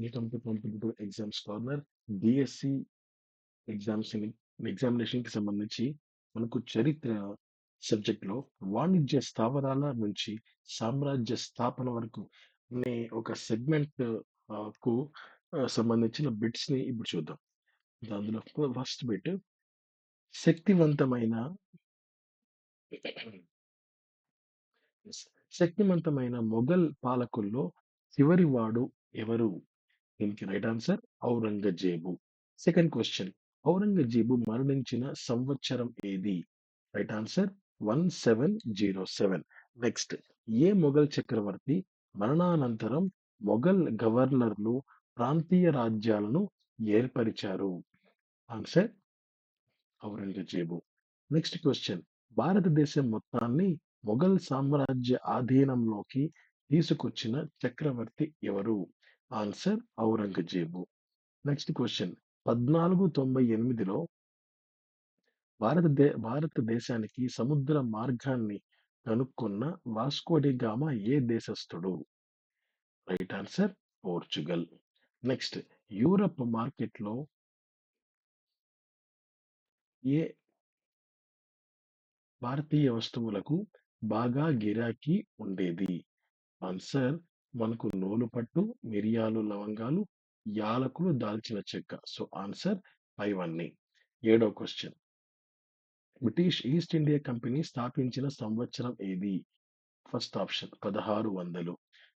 Welcome to competitive exams corner. B Sc ఎగ్జామ్స్‌ని ఎగ్జామినేషన్‌కి సంబంధించి మనకు చరిత్ర సబ్జెక్ట్‌లో వాణిజ్య స్థావరాల నుంచి సామ్రాజ్య స్థాపన వరకు అనే ఒక సెగ్మెంట్కు సంబంధించిన బిట్స్‌ని ఇప్పుడు చూద్దాం. అందులో ఫస్ట్ బిట్ శక్తివంతమైన శక్తివంతమైన మొఘల్ పాలకుల్లో చివరివాడు ఎవరు? దీనికి right answer Aurangzeb. Second question Aurangzeb మరణించిన సంవత్సరం ఏది? Right answer 1707. నెక్స్ట్ ఏ మొఘల్ చక్రవర్తి మరణానంతరం మొఘల్ గవర్నర్లు ప్రాంతీయ రాజ్యాలను ఏర్పరిచారు? ఆన్సర్ ఔరంగజేబు. నెక్స్ట్ క్వశ్చన్ భారతదేశం మొత్తాన్ని మొఘల్ సామ్రాజ్య ఆధీనంలోకి తీసుకొచ్చిన చక్రవర్తి ఎవరు? ఆన్సర్ ఔరంగజేబు. నెక్స్ట్ క్వశ్చన్ పద్నాలుగు తొంభై ఎనిమిదిలో భారతదే భారతదేశానికి సముద్ర మార్గాన్ని కనుక్కున్న వాస్కో ఏ దేశస్థుడు? Right answer Portugal. Next Europe మార్కెట్‌లో ఏ భారతీయ వస్తువులకు బాగా గిరాకీ ఉండేది? ఆన్సర్ మనకు నూలుపట్టు, మిరియాలు, లవంగాలు, యాలకులు, దాల్చిన చెక్క. సో, ఆన్సర్ పైవన్నీ. ఏడో question British East India company స్థాపించిన సంవత్సరం ఏది? First option 1600.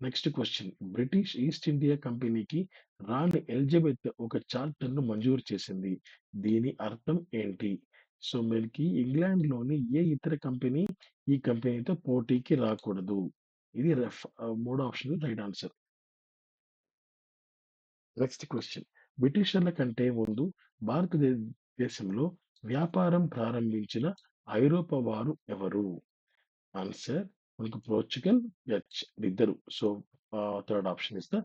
Next question British East India కంపెనీకి రాణి ఎలిజబెత్ ఒక చార్టర్‌ను మంజూరు చేసింది. దీని అర్థం ఏంటి? సో, మనకి ఇంగ్లాండ్‌లోని ఏ ఇతర కంపెనీ ఈ కంపెనీతో పోటీకి రాకూడదు. ఇది రెఫ్ మూడో option right answer. Next question బ్రిటిషర్ల కంటే ముందు భారతదేశంలో వ్యాపారం ప్రారంభించిన ఐరోపా వారు ఎవరు? ఆన్సర్ మనకు పోర్చుగల్, డచ్ ఇద్దరు. So, third option is the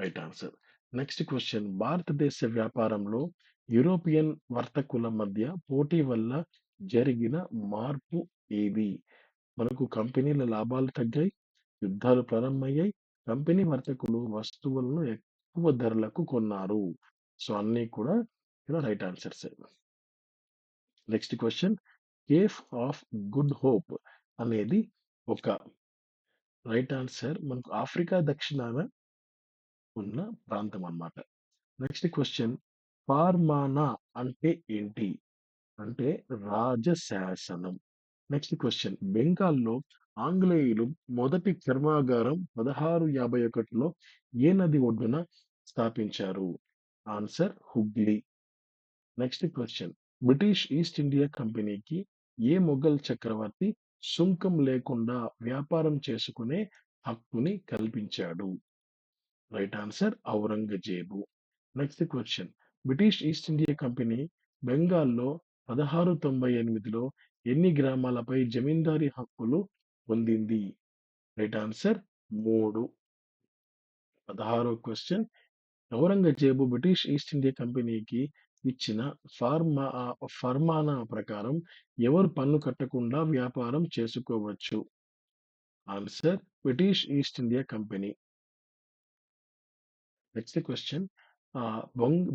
right answer. Next question భారతదేశ వ్యాపారంలో యూరోపియన్ వర్తకుల మధ్య పోటీ వల్ల జరిగిన మార్పు ఏది? మనకు కంపెనీల లాభాలు తగ్గాయి. యుద్ధాలు ప్రారంభమయ్యాయి. కంపెనీ వర్తకులు వస్తువులను ఎక్కువ ధరలకు కొన్నారు. సో, అన్నీ కూడా ఇక్కడ right ఆన్సర్సే. Next question Cape of good hope అనేది ఒక రైట్ ఆన్సర్ మనకు ఆఫ్రికా దక్షిణాన ఉన్న ప్రాంతం అన్నమాట. నెక్స్ట్ క్వశ్చన్ ఫార్మానా అంటే ఏంటి? అంటే రాజశాసనం. నెక్స్ట్ క్వశ్చన్ బెంగాల్‌లో ఆంగ్లేయులు మొదటి కర్మాగారం 1651లో ఏ నది ఒడ్డున స్థాపించారు? Answer Hooghly. Next question British East India కంపెనీకి ఏ మొఘల్ చక్రవర్తి సుంకం లేకుండా వ్యాపారం చేసుకునే హక్కుని కల్పించాడు? Right answer Aurangzeb. Next question British East India company బెంగాల్‌లో 1698లో ఎన్ని గ్రామాలపై జమీందారీ హక్కులు పొందింది? రైట్ ఆన్సర్ మూడు పదహారో question Aurangzeb British East India కంపెనీకి ఇచ్చిన ఫార్మా ఫర్మానా ప్రకారం ఎవరు పన్ను కట్టకుండా వ్యాపారం చేసుకోవచ్చు? Answer British East India company. Next question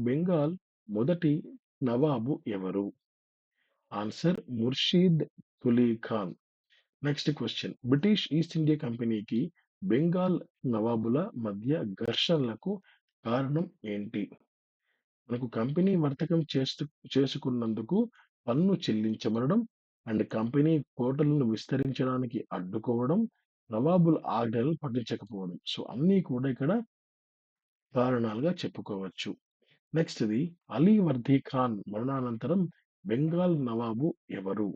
Bengal మొదటి నవాబు ఎవరు? Answer Murshid Quli Khan. Next question British East India కంపెనీకి బెంగాల్ నవాబుల మధ్య ఘర్షణలకు కారణం ఏంటి? మనకు కంపెనీ వర్తకం చేస్తూ చేసుకున్నందుకు పన్ను చెల్లించబడడం అండ్ కంపెనీ కోటలను విస్తరించడానికి అడ్డుకోవడం, నవాబుల ఆజ్ఞలు పట్టించకపోవడం సో, అన్నీ కూడా ఇక్కడ కారణాలుగా చెప్పుకోవచ్చు. నెక్స్ట్‌ది అలీ వర్ధీ ఖాన్ మరణానంతరం బెంగాల్ నవాబు ఎవరు?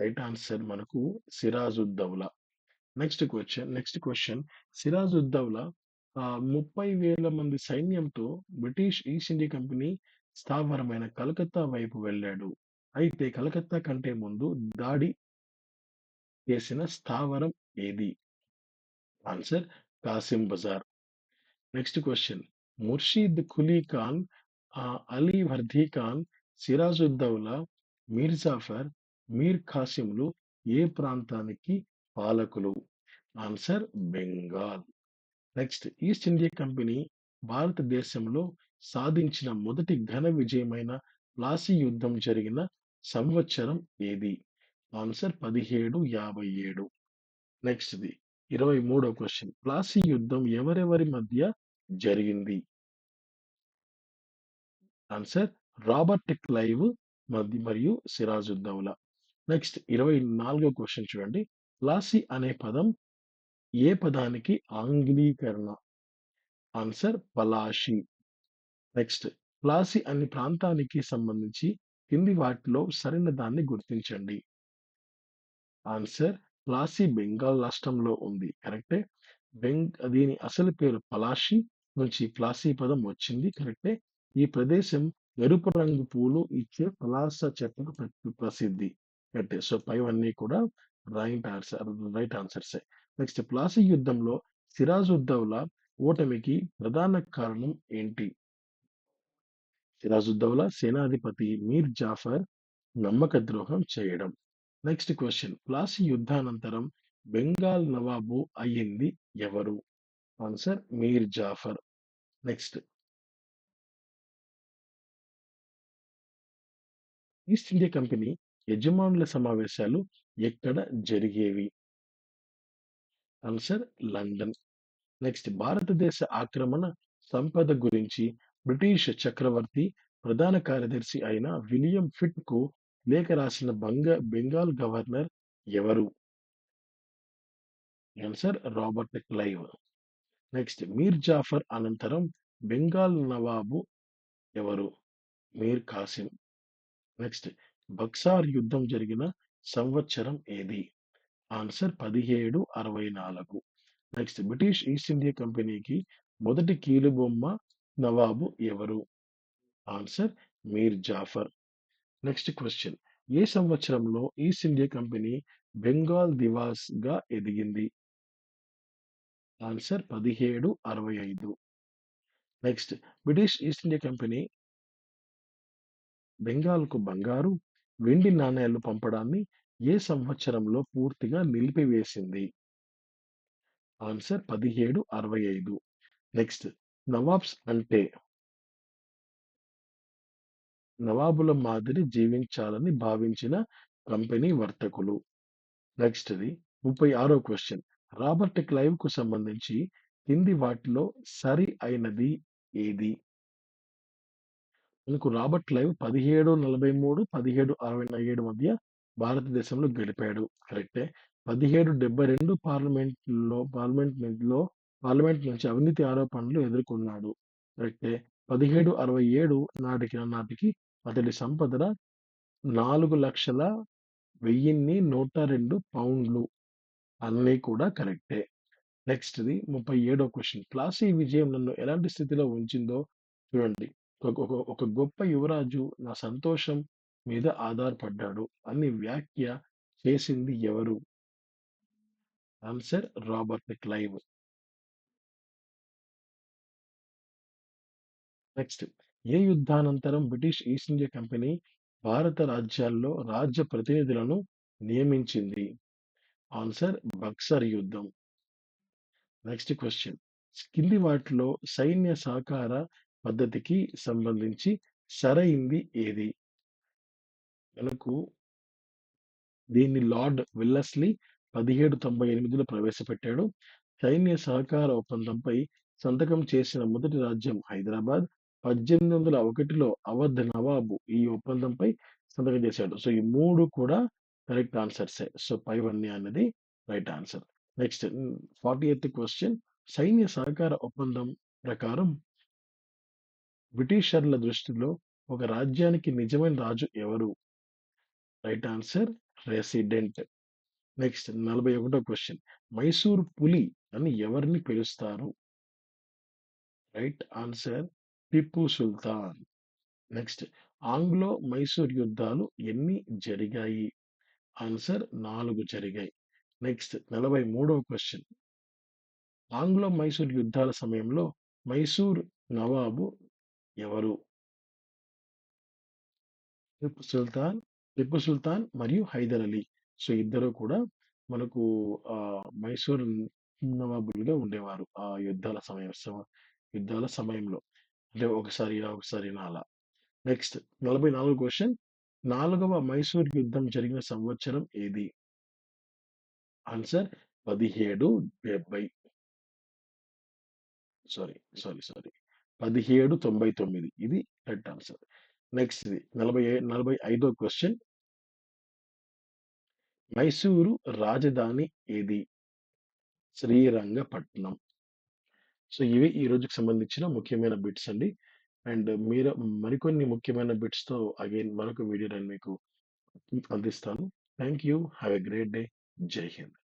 రైట్ ఆన్సర్ మనకు Sirajuddaulah. Next question next question Sirajuddaulah ముప్పై వేల మంది సైన్యంతో బ్రిటిష్ ఈస్ట్ ఇండియా కంపెనీ స్థావరమైన కలకత్తా వైపు వెళ్ళాడు. అయితే కలకత్తా కంటే ముందు దాడి చేసిన స్థావరం ఏది? Answer Kasim Bazar. Next question Murshid Quli Khan, Ali Vardi Khan, Sirajuddaulah, Mir Jafar Mir ఖాసింలు ఏ ప్రాంతానికి పాలకులు? Answer Bengal. Next East India company భారతదేశంలో సాధించిన మొదటి ఘన విజయమైన ప్లాసీ యుద్ధం జరిగిన సంవత్సరం ఏది? ఆన్సర్ 1757. నెక్స్ట్‌ది 23వ క్వెషన్. ప్లాసీ యుద్ధం ఎవరెవరి మధ్య జరిగింది? ఆన్సర్ రాబర్ట్ క్లైవ్ మరియు సిరాజుద్దౌలా. నెక్స్ట్ ఇరవై నాలుగో క్వశ్చన్ చూడండి. లాసి అనే పదం ఏ పదానికి ఆంగ్లీకరణ? ఆన్సర్ పలాషి. నెక్స్ట్ ప్లాసి అనే ప్రాంతానికి సంబంధించి కింది వాటిలో సరైన దాన్ని గుర్తించండి. ఆన్సర్ ప్లాసీ బెంగాల్ రాష్ట్రంలో ఉంది. కరెక్టే. బెంగ్ దీని అసలు పేరు పలాషి నుంచి ప్లాసీ పదం వచ్చింది. కరెక్టే. ఈ ప్రదేశం ఎరుపు రంగు పూలు ఇచ్చే పలాస చెట్లకు ప్ర ప్రసిద్ధి. పెట్టే సో పైవన్నీ కూడా రైట్ ఆన్సర్ రైట్ ఆన్సర్సే. నెక్స్ట్ ప్లాసీ యుద్ధంలో సిరాజుద్దౌలా ఓటమికి ప్రధాన కారణం ఏంటి? సిరాజుద్దౌలా సేనాధిపతి మీర్ జాఫర్ నమ్మక ద్రోహం చేయడం. నెక్స్ట్ క్వశ్చన్ ప్లాసీ యుద్ధానంతరం బెంగాల్ నవాబు అయ్యింది ఎవరు? Answer Mir Jafar. Next East India company యజమానుల సమావేశాలు ఎక్కడ జరిగేవి? Answer London. నెక్స్ట్ భారతదేశ ఆక్రమణ సంపద గురించి బ్రిటిష్ చక్రవర్తి ప్రధాన కార్యదర్శి అయిన విలియం ఫిట్‌కు లేఖ రాసిన బంగ బెంగాల్ గవర్నర్ ఎవరు? Answer Robert Clive. Next Mir Jafar అనంతరం బెంగాల్ నవాబు ఎవరు? మీర్ కాసిం. నెక్స్ట్ బక్సార్ యుద్ధం జరిగిన సంవత్సరం ఏది? Answer 1764. Next British East India కంపెనీకి మొదటి కీలుబొమ్మ నవాబు ఎవరు? Answer Mir Jafar. Next question ఏ సంవత్సరంలో ఈస్ట్ ఇండియా కంపెనీ బెంగాల్ దివాస్గా ఎదిగింది? Answer 1765. Next British East India company బెంగాల్‌కు బంగారు, వెండి నాణేలు పంపడాన్ని ఏ సంవత్సరంలో పూర్తిగా నిలిపివేసింది? ఆన్సర్ 1765. నెక్స్ట్ నవాబ్స్ అంటే నవాబుల మాదిరి జీవించాలని భావించిన కంపెనీ వర్తకులు. నెక్స్ట్‌ది ముప్పై ఆరో క్వశ్చన్ రాబర్ట్ క్లైవ్‌కు సంబంధించి కింది వాటిలో సరి అయినది ఏది? మనకు రాబర్ట్ లైవ్ పదిహేడు నలభై మూడు పదిహేడు అరవై ఏడు మధ్య భారతదేశంలో గడిపాడు. కరెక్టే. 1772 పార్లమెంట్‌లో పార్లమెంట్‌లో పార్లమెంట్ నుంచి అవినీతి ఆరోపణలు ఎదుర్కొన్నాడు. కరెక్టే. 1767 నాటికి నాటికి అతడి సంపద 4,01,102 పౌండ్లు. అన్నీ కూడా కరెక్టే. నెక్స్ట్‌ది ముప్పై ఏడో క్వశ్చన్ ప్లాసీ విజయం నన్ను ఎలాంటి స్థితిలో ఉంచిందో చూడండి. ఒక ఒక ఒక గొప్ప యువరాజు నా సంతోషం మీద ఆధారపడ్డాడు అని వ్యాఖ్య చేసింది ఎవరు? Answer Robert Clive. నెక్స్ట్ ఏ యుద్ధానంతరం బ్రిటిష్ ఈస్ట్ ఇండియా కంపెనీ భారత రాజ్యాల్లో రాజ్య ప్రతినిధులను నియమించింది? ఆన్సర్ బక్సర్ యుద్ధం. నెక్స్ట్ క్వశ్చన్ కింది వాటిలో సైన్య సహకార పద్ధతికి సంబంధించి సరైంది ఏది? మనకు దీన్ని లార్డ్ విల్లెస్లీ పదిహేడు తొంభై ఎనిమిదిలో ప్రవేశపెట్టాడు. సైన్య సహకార ఒప్పందంపై సంతకం చేసిన మొదటి రాజ్యం హైదరాబాద్. 1801లో అవధ్ నవాబు ఈ ఒప్పందంపై సంతకం చేశాడు. సో ఈ మూడు కూడా కరెక్ట్ ఆన్సర్సే. సో పైవన్నీ అనేది right answer. Next forty eighth question సైన్య సహకార ఒప్పందం ప్రకారం బ్రిటిషర్ల దృష్టిలో ఒక రాజ్యానికి నిజమైన రాజు ఎవరు? Right answer resident. నెక్స్ట్ నలభై ఒకటో క్వశ్చన్ మైసూర్ పులి అని ఎవరిని పిలుస్తారు? Right answer Tipu Sultan. Next Anglo Mysore యుద్ధాలు ఎన్ని జరిగాయి? ఆన్సర్ నాలుగు జరిగాయి. నెక్స్ట్ నలభై మూడో క్వశ్చన్ ఆంగ్లో మైసూర్ యుద్ధాల సమయంలో మైసూర్ నవాబు ఎవరు? టిప్పు సుల్తాన్, టిప్పు సుల్తాన్ మరియు హైదర్ అలీ. సో ఇద్దరు కూడా మనకు ఆ మైసూర్ నవాబులుగా ఉండేవారు. ఆ యుద్ధాల సమయం సమ యుద్ధాల సమయంలో. అంటే ఒకసారి ఇలా, ఒకసారి ఇలా అలా. Next 44 question. నాలుగవ మైసూర్ యుద్ధం జరిగిన సంవత్సరం ఏది? ఆన్సర్ 1770. Sorry, sorry, sorry. 1799 ఇది కరెక్ట్ ఆన్సర్. నెక్స్ట్‌ది 40 45 క్వెషన్. మైసూరు రాజధాని ఏది? శ్రీరంగపట్నం. సో, ఇవి ఈ రోజుకి సంబంధించిన ముఖ్యమైన బిట్స్ అండి. అండ్ మీరు మరికొన్ని ముఖ్యమైన బిట్స్‌తో అగైన్ మరొక వీడియో నేను మీకు అందిస్తాను. Thank you. Have a great day. Jai Hind.